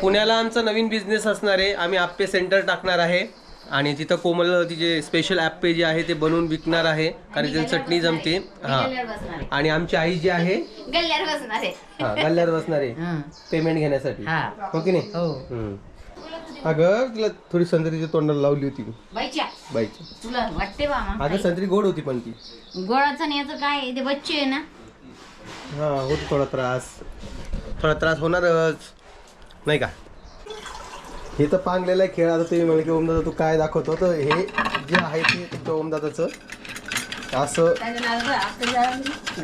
पुण्याला आमचा नवीन बिझनेस असणार आहे. आम्ही आप्पे सेंटर टाकणार आहे. आणि तिथं कोमल तिचे स्पेशल ॲप्पे जे आहे ते बनवून विकणार आहे. कारण तिथे चटणी जमते. हां. आणि आमची आई जी आहे गल्ल्यावर बसणार आहे. हा गल्ल्यावर बसणार आहे. पेमेंट घेण्यासाठी. हा. की नाही? हो. हम्म. अगं तुला थोडी संत्रीच्या तोंडाला लावली होती. बाईच्या. बाईची तुला वाटते बा मग अगं संत्री गोड होती पण ती? गोळाचं आणि याचं काय आहे? ते बच्चे आहे ना? हा होतो थोडा त्रास. थोडा त्रास होणारच. नाही का? हे तर पांगलेला आहे खेळ. आता तुम्ही म्हणलं की ओमदादा तू काय दाखवतो? तर हे जे आहे ते तुमच्या ओमदादाचं. असं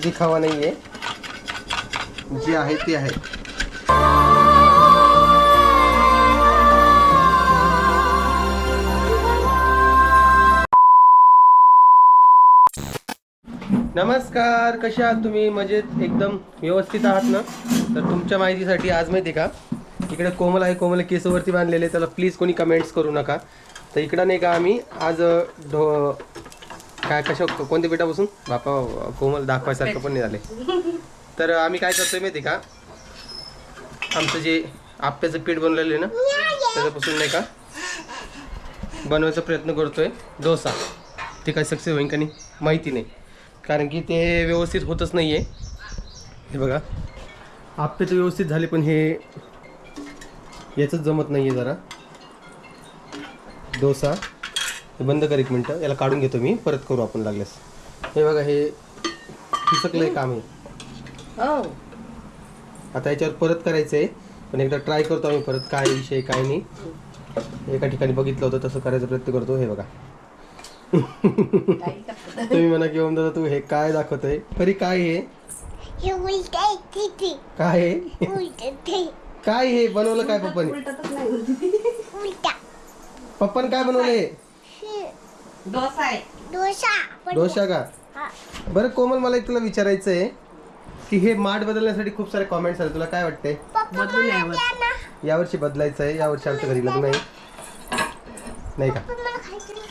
दिखावा नाही आहे जे आहे ते आहे. नमस्कार. कसे आहात तुम्ही? मजेत? एकदम व्यवस्थित आहात ना? तर तुमच्या माहितीसाठी आज माहिती आहे का? इकडे कोमल आहे कोमल केसवरती बांधलेले त्याला प्लीज कोणी कमेंट्स करू नका. तर इकडं नाही का आम्ही आज ढो काय कशा कोणत्या पिठापासून? बापा कोमल दाखवायसारखं पण नाही झाले तर आम्ही काय करतोय माहिती आहे का? आमचं जे आप्याचं पीठ बनलेलं आहे ना त्याच्यापासून नाही का बनवायचा प्रयत्न करतोय. डोसा. ते काय सक्सेस होईल का नाही माहिती नाही. कारण की ते व्यवस्थित होतच नाही आहे हे बघा. आप्पे तर व्यवस्थित झाले पण हे याचंच जमत नाही आहे जरा. डोसा. हे बंद कर एक मिनटं. याला काढून घेतो मी. परत करू आपण लागल्यास. हे बघा हे फिसकलंय काम आहे हो आता याच्यावर परत करायचं आहे पण एकदा ट्राय करतो आम्ही परत काय विषय काय नाही. एका ठिकाणी बघितलं होतं तसं करायचा प्रयत्न करतो. हे बघा. तुम्ही म्हणा की ओम दादा तू हे काय दाखवतोय? खरी काय हे? हे काय हे? काय हे? बनवलं काय पप्पाने? उलटा. पप्पाने काय बनवलंय डोसा आहे. डोसा. डोसा का? हा. बरं कोमल मला एक तुला विचारायचं आहे की हे माठ बदलण्यासाठी खूप सारे कॉमेंट्स आले. तुला काय वाटतंय? पप्पा मला द्या ना. यावर्षी बदलायचं आहे यावर्षी आमच्या घरी लग्न आहे. नाही का? पण मला खायचं नाही.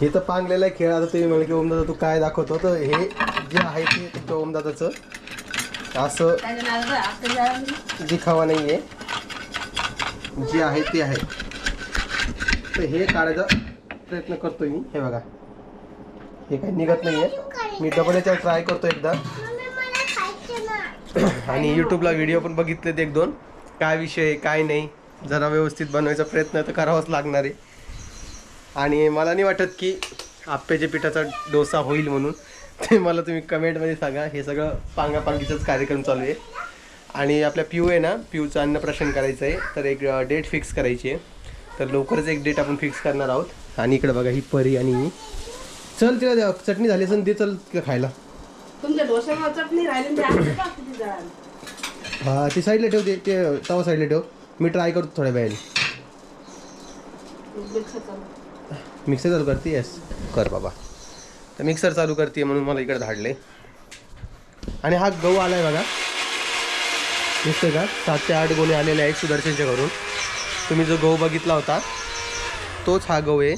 हे तर पांगलेला आहे खेळ. आता तुम्ही म्हणे की ओमदादा तू काय दाखवतो? तर हे जे आहे ते ओमदादाचं. असं दिखावा नाही आहे. जे आहे ते आहे. तर हे काढायचा प्रयत्न करतोय मी. हे बघा. हे काही निघत नाही आहे. मी डबल याच्यावर ट्राय करतो एकदा. आणि यूट्यूबला व्हिडिओ पण बघितलेत एक दोन. काय विषय आहे, काय नाही. जरा व्यवस्थित बनवायचा प्रयत्न तर करावाच लागणार आहे. आणि मला नाही वाटत की आप्याच्या पिठाचा डोसा होईल म्हणून. ते मला तुम्ही कमेंटमध्ये सांगा. हे सगळं पांगापांगीचाच कार्यक्रम चालू आहे. आणि आपल्या पिऊ आहे ना पिऊचं अन्नप्राशन करायचं आहे. तर एक डेट फिक्स करायची आहे. तर लवकरच एक डेट आपण फिक्स करणार आहोत. आणि इकडे बघा ही परी आणि चल तिला चटणी झाली असेल दे चल तिला खायला. तुमच्या डोश्यावर चटणी राहिली? हा ती साईडला ठेव ते ते तवा साईडला ठेव. मी ट्राय करतो थोड्या वेळाने. मिक्सर चालू. करते येस कर बाबा. तर मिक्सर चालू करते म्हणून मला इकडे धाडले. आणि हा गहू आला आहे बघा. दिसतोय का? सात ते आठ गोणे आलेले आहेत सुदर्शनच्या घरून. तुम्ही जो गहू बघितला होता तोच हा गहू आहे.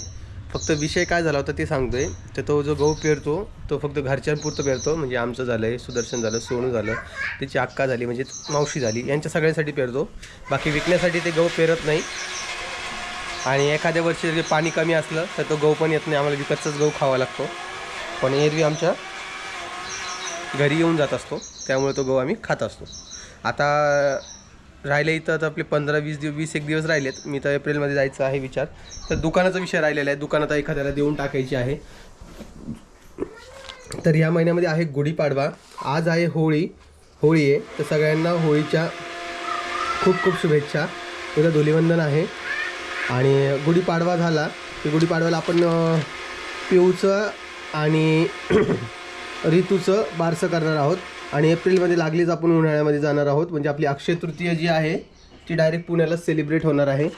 फक्त विषय काय झाला होता ते सांगतोय. तर तो जो गहू पेरतो तो फक्त घरच्यांपुरतं पेरतो म्हणजे आमचं झालं आहे सुदर्शन झालं सोनू झालं त्याची अक्का झाली म्हणजे मावशी झाली यांच्या सगळ्यांसाठी पेरतो. बाकी विकण्यासाठी ते गहू पेरत नाही. आणि एखाद्या वर्षी जरी पाणी कमी असलं तर तो गहू पण येत नाही. आम्हाला विकतचाच गहू खावा लागतो. पण एरवी आमच्या घरी येऊन जात असतो. त्यामुळे तो गहू आम्ही खात असतो. आता राहिले इथं आता आपले पंधरा वीस दिवस वीस एक दिवस राहिलेत. मी तर एप्रिलमध्ये जायचं आहे विचार. तर दुकानाचा विषय राहिलेला आहे. दुकानात एखाद्याला देऊन टाकायची आहे. तर या महिन्यामध्ये आहे गुढीपाडवा. आज आहे होळी. होळी आहे. तर सगळ्यांना होळीच्या खूप खूप शुभेच्छा. उद्या धुलीवंदन आहे. आणि गुढीपाडवा झाला. की गुढीपाडव्याला आपण पिऊचं आणि ऋतूचं बारसं करणार आहोत. आणि एप्रिलमध्ये लागलीच आपण उन्हाळ्यामध्ये जाणार आहोत. म्हणजे आपली अक्षय तृतीय जी आहे ती डायरेक्ट पुण्याला सेलिब्रेट होणार आहे.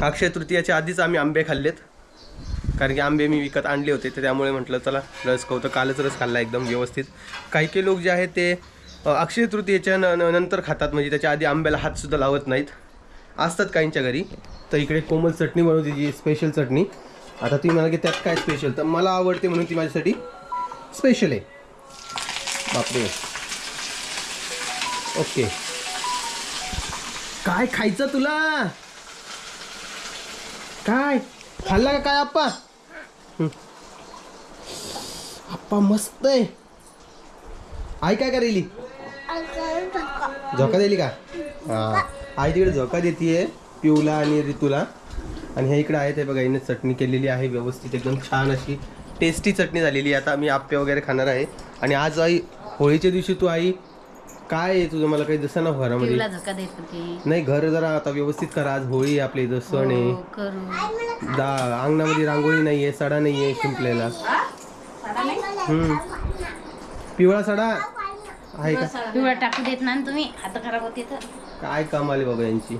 अक्षय तृतीयाच्या आधीच आम्ही आंबे खाल्लेत. कारण की आंबे मी विकत आणले होते तर त्यामुळे म्हटलं चला रस खाऊ. तर कालच रस खाल्ला एकदम व्यवस्थित. काही काही लोक जे आहेत ते अक्षय तृतीयेच्या न न- नंतर खातात. म्हणजे त्याच्या आधी आंब्याला हातसुद्धा लावत नाहीत. असतात काहींच्या घरी. तर इकडे कोमल चटणी बनवते जी स्पेशल चटणी. आता ती म्हणाल की त्यात काय स्पेशल तर मला आवडते म्हणून ती माझ्यासाठी स्पेशल आहे. बापरे. ओके काय खायचं तुला? काय? खाल्ला का काय आप्पा. आप्पा मस्त आहे. आई काय करेली. झोका दिली का? हा. आई तिकडे झोका देतीये पिऊला आणि ऋतूला. आणि हे इकडे आहे ते बघा हिने चटणी केलेली आहे व्यवस्थित एकदम छान अशी टेस्टी चटणी झालेली आहे. आता मी आप्पे वगैरे खाणार आहे. आणि आज आई होळीच्या दिवशी तू आई काय आहे तुझं? मला काही जसं ना घरामध्ये. देत होती. नाही घर जरा आता व्यवस्थित करा. आज होळी आहे आपल्या इथं सण आहे. हो, दा अंगणामध्ये रांगोळी नाहीये सडा नाहीये शिंपलेला. हम्म. पिवळा सडा? आहे का? पिवळा टाकू देत ना तुम्ही. हात खराब होते काय काम आले बाबा यांची?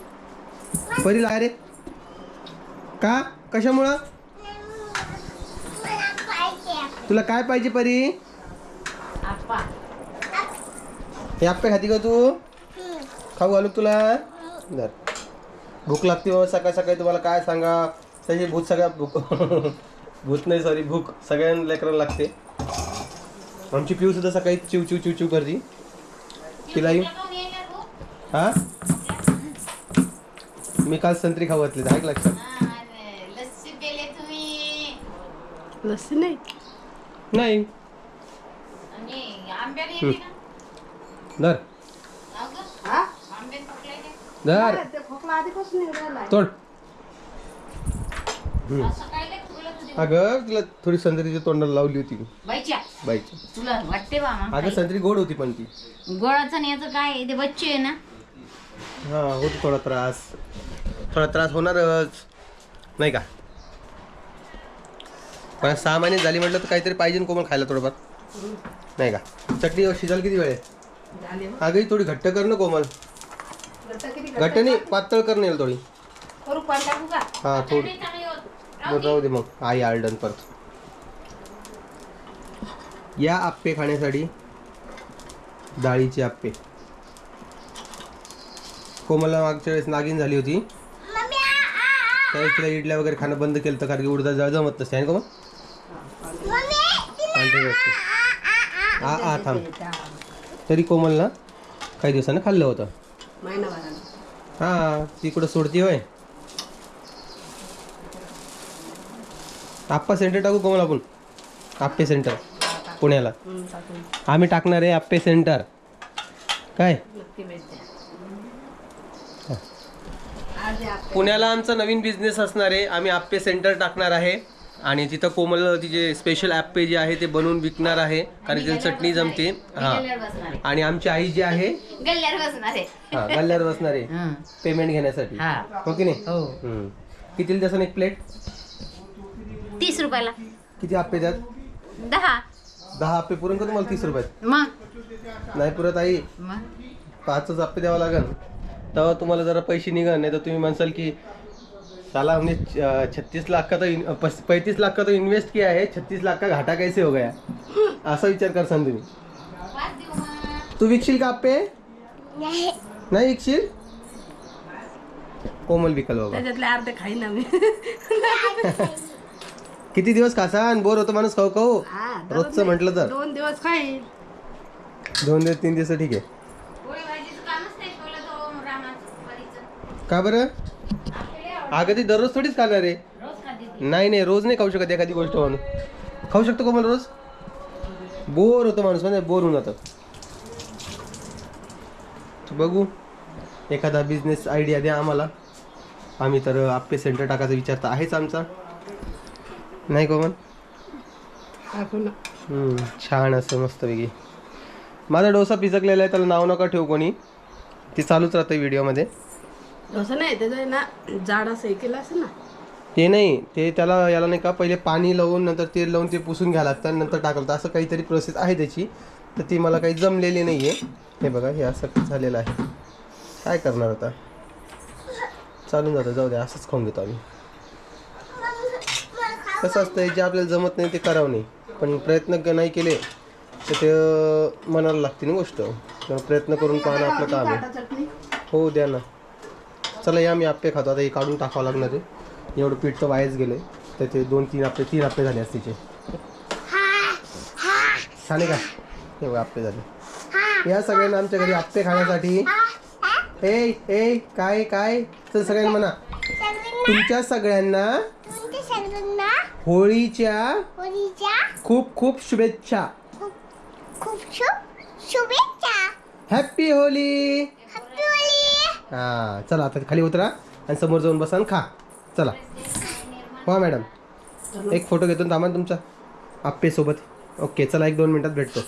परी ला रे का? कशामुळं. तुला काय पाहिजे परी? आप्पा. हे आप्पे खाती का तू. खाऊ घालू तुला? धर. भूक लागते बाबा सकाळ सकाळी तुम्हाला काय सांगा? त्याची भूत सगळ्या भूक भूत नाही सॉरी भूक. सगळ्या लेकरांना लागते. आमची पिऊ सुद्धा सकाळी चिव चिव चिव चिव करते. तिला येऊ हा? मी काल संत्री खाऊ घातली ऐक लक्षात लस्सी पेले तुम्ही लस्सी नाही. नाही. धर. धर. खोकला आधीपासून. तोड. अगं तुला थोडी संत्रीच्या तोंडाला लावली होती. बाईच्या. बाईची तुला वाटते बा मग अगं संत्री गोड होती पण ती. गोळाचं आणि याचं काय आहे? ते बच्चे आहे ना? हा होतो थोडा त्रास. थोडा त्रास होणारच. नाही का? पण सहा महिने झाली म्हटलं तर काहीतरी पाहिजे ना कोमल खायला थोडंफार. नाही का? चटणी शिजाल किती वेळ आहे? झाली मग. अगं ही थोडी घट्ट कर ना कोमल. घट्ट नाही पातळ कर नाही थोडी. करू पाणी टाकू का? हा थोडी. राहू दे मग. आई आर्डन परत. या आप्पे खाण्यासाठी डाळीचे आप्पे. कोमलला मागच्या वेळेस नागिन झाली होती. मम्मी, आ, आ, आ. त्यावेळेस तिला इडल्या वगैरे खाणं बंद केलं तर कारण की उडदा जळ जमत नसते आहे ना कोमल? तिला असते आ, आ, थांब. तरी कोमलला काही दिवसानं खाल्लं होतं. हा तिकडं सोडती होय? आप्पा सेंटर टाकू कोमल आपण? आप्पे सेंटर पुण्याला. आम्ही टाकणार आहे आप्पे सेंटर काय? पुण्याला आमचा नवीन बिझनेस असणार आहे. आम्ही आप्पे सेंटर टाकणार आहे. आणि तिथं कोमल तिचे स्पेशल ॲप्पे जे आहे ते बनवून विकणार आहे कारण तिथे चटणी जमते. हा. आणि आमची आई जी आहे गल्ल्यावर बसणार आहे. हा गल्ल्यावर बसणार आहे. हं. पेमेंट घेण्यासाठी. हा. हो की नाही? हो. हम्म. कितीला द्यासन एक प्लेट तीस रुपयाला. किती आप्पे द्यात दहा. दहा आप्पे पुरण का तुम्हाला तीस रुपयात? मग. नाही पुरत आई. मग. पाचच आप्पे द्यावं लागेल. तेव्हा तुम्हाला जरा पैसे निघा नाही तर तुम्ही म्हणसाल की साला हमने छत्तीस लाख का तो पैंतीस लाख का तो इन्वेस्ट किया है छत्तीस लाख का घाटा कैसे हो गया असा विचार करसान तुम्ही वाद देऊ मग. तू विकशील का आप्पे नाही. नाही विकशील कोमल विकल बाबा त्याच्यातले अर्धे खाईन ना मी किती दिवस खासान बोर होतो माणूस खाऊ खाऊ रोजचं. म्हटलं तर दोन दिवस दोन दिवस तीन दिवस ठीक आहे पोळी भाजीचं कामच नाही ठेवलं तो रामाचं परीचं. का बरं. अगं ती दररोज थोडीच खाणार आहे. नाही नाही रोज नाही खाऊ शकत एखादी गोष्ट म्हणून. खाऊ शकतो कोमल रोज? बोर होतो माणूस म्हणजे बोर होऊन जातं. बघू. एखादा बिझनेस आयडिया द्या आम्हाला. आम्ही तर आप्पे सेंटर टाकायचा विचार तर आहेच आमचा. नाही कोमल टाकू ना. हम्म, छान असं मस्तपैकी. माझा डोसा पिचकलेला आहे त्याला नाव नका ठेवू कोणी. ते चालूच राहतं व्हिडिओमध्ये तसं नाही त्याचं आहे ना जाड असं हे केलं ना. ते नाही ते त्याला याला नाही का पहिले पाणी लावून नंतर तेल लावून ते पुसून घ्यावं लागतं आणि नंतर टाकलं लागतं. असं काहीतरी प्रोसेस आहे त्याची. तर ती मला काही जमलेली नाही आहे हे बघा हे असं झालेलं आहे. काय करणार आता? चालून जातं जाऊ द्या असंच खाऊन घेतो आम्ही. कसं असतं जे आपल्याला जमत नाही ते करावं नाही. पण प्रयत्न नाही केले तर ते मनाला लागते ना गोष्ट. तर प्रयत्न करून पाहणं आपलं काम आहे. हो द्या ना. चला या मी आप्पे खातो. आता हे काढून टाकावं लागणार आहे. एवढं पीठ तर वायाच गेलं आहे तर ते दोन तीन आप्पे तीन आप्पे झाले असतीचे छान का? बघा आप्पे झाले. या सगळ्यांना आमच्या घरी आप्पे खाण्यासाठी. ए ए काय काय? चल सगळ्यांना म्हणा. तुमच्या सगळ्यांना होळीच्या खूप खूप शुभेच्छा. खूप खूप शुभ शुभेच्छा. Happy Holi happy Holi! हा चला आता खाली उतरा आणि समोर जाऊन बसा आणि खा. चला. हो मॅडम एक फोटो घेतो थांबा तुमचा. आप्पेसोबत ओके चला एक दोन मिनटात भेटतो.